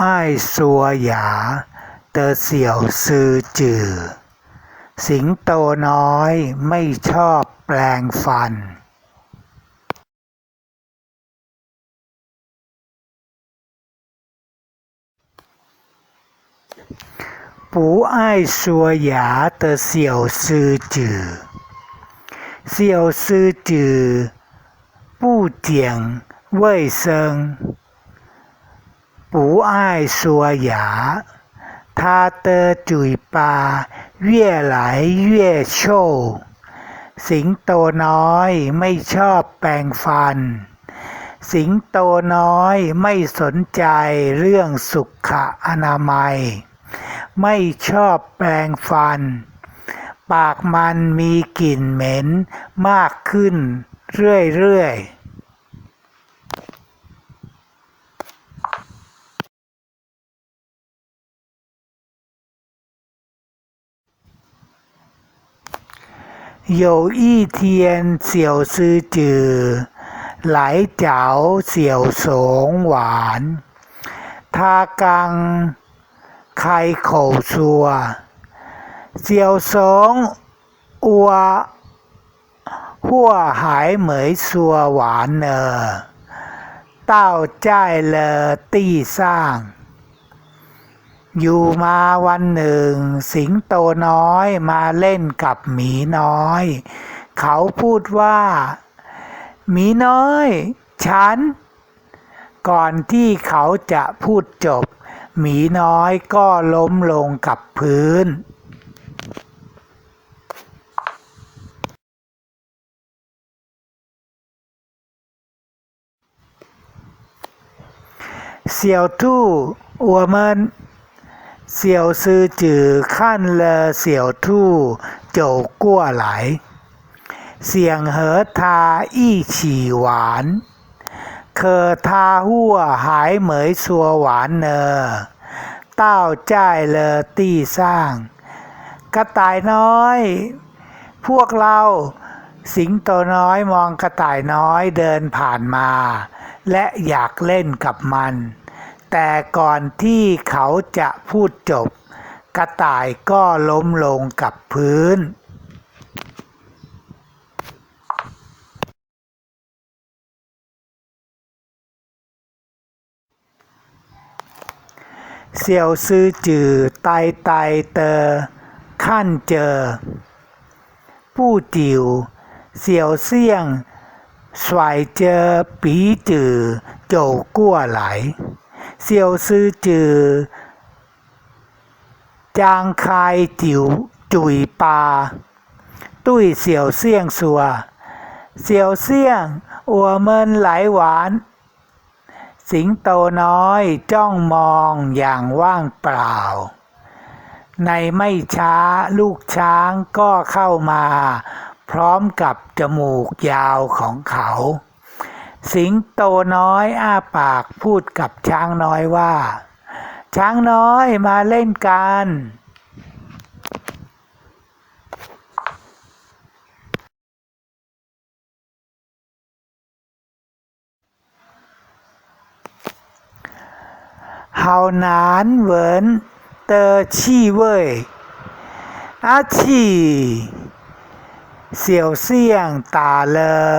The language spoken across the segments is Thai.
อ้ายสัวหยา เตอเสี่ยวซือจือ สิงโตน้อยไม่ชอบแปลงฟันปูไอ้ายสัวหยาเตอเสี่ยวซือจือ เสี่ยวซือจือ ผู้เไม่ยเซิง 不爱说牙，它的嘴巴越来越臭。สิงโตน้อยไม่ชอบแปรงฟัน สิงโตน้อยไม่สนใจเรื่องสุขอนามัย ไม่ชอบแปรงฟัน ปากมันมีกลิ่นเหม็นมากขึ้น เรื่อยๆ 有一天，小狮子来找小熊玩，他刚开口说：“小熊，我话还没说完呢，倒在了地上。” อยู่มาวันหนึ่ง สิงโตน้อยมาเล่นกับหมีน้อย เขาพูดว่า หมีน้อย ฉัน ก่อนที่เขาจะพูดจบ หมีน้อยก็ล้มลงกับพื้น เสี่ยวซื้อจือขั้นเลอเสี่ยวทู่โจกั้วไหลเสียงเหอทาอี้ฉี่หวาน เคอทาหัวหายเหมยสัวหวานเนอ เต้าจ้ายเลอตี้สร้าง กระต่ายน้อย พวกเราสิงโตน้อยมองกระต่ายน้อยเดินผ่านมา และอยากเล่นกับมัน แต่ก่อนที่เขาจะพูดจบ กระต่ายก็ล้มลงกับพื้น เซียวซือจือไตไตเตอขั้นเจอ ผู้จิวเซียวเซี่ยงสวยเจอปีจือโจกั้วไหล เซียวซื้อจือ จางคายจิ๋วจุยปา ตุ้ยเสี่ยวเสี่ยงสัว เสี่ยวเสี่ยง อัวเมินไหลหวาน สิงโตน้อยจ้องมองอย่างว่างเปล่า ในไม่ช้าลูกช้างก็เข้ามา พร้อมกับจมูกยาวของเขา สิงโตน้อยอ้าปากพูดกับช้างน้อยว่า ช้างน้อยมาเล่นกัน เฮาหนานเหวินเตอชี่เว่ยอาชี่เสี่ยวเสี่ยงตาเลอ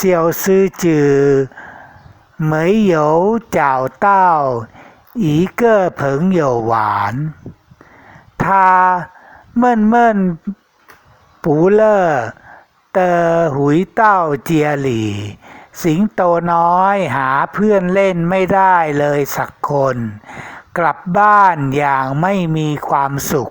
เซียวซื่อจือเหมยเหยวเจ้าเต้าอีเสิงโตน้อยหาเพื่อนเล่นไม่ได้เลยสักคน กลับบ้านอย่างไม่มีความสุข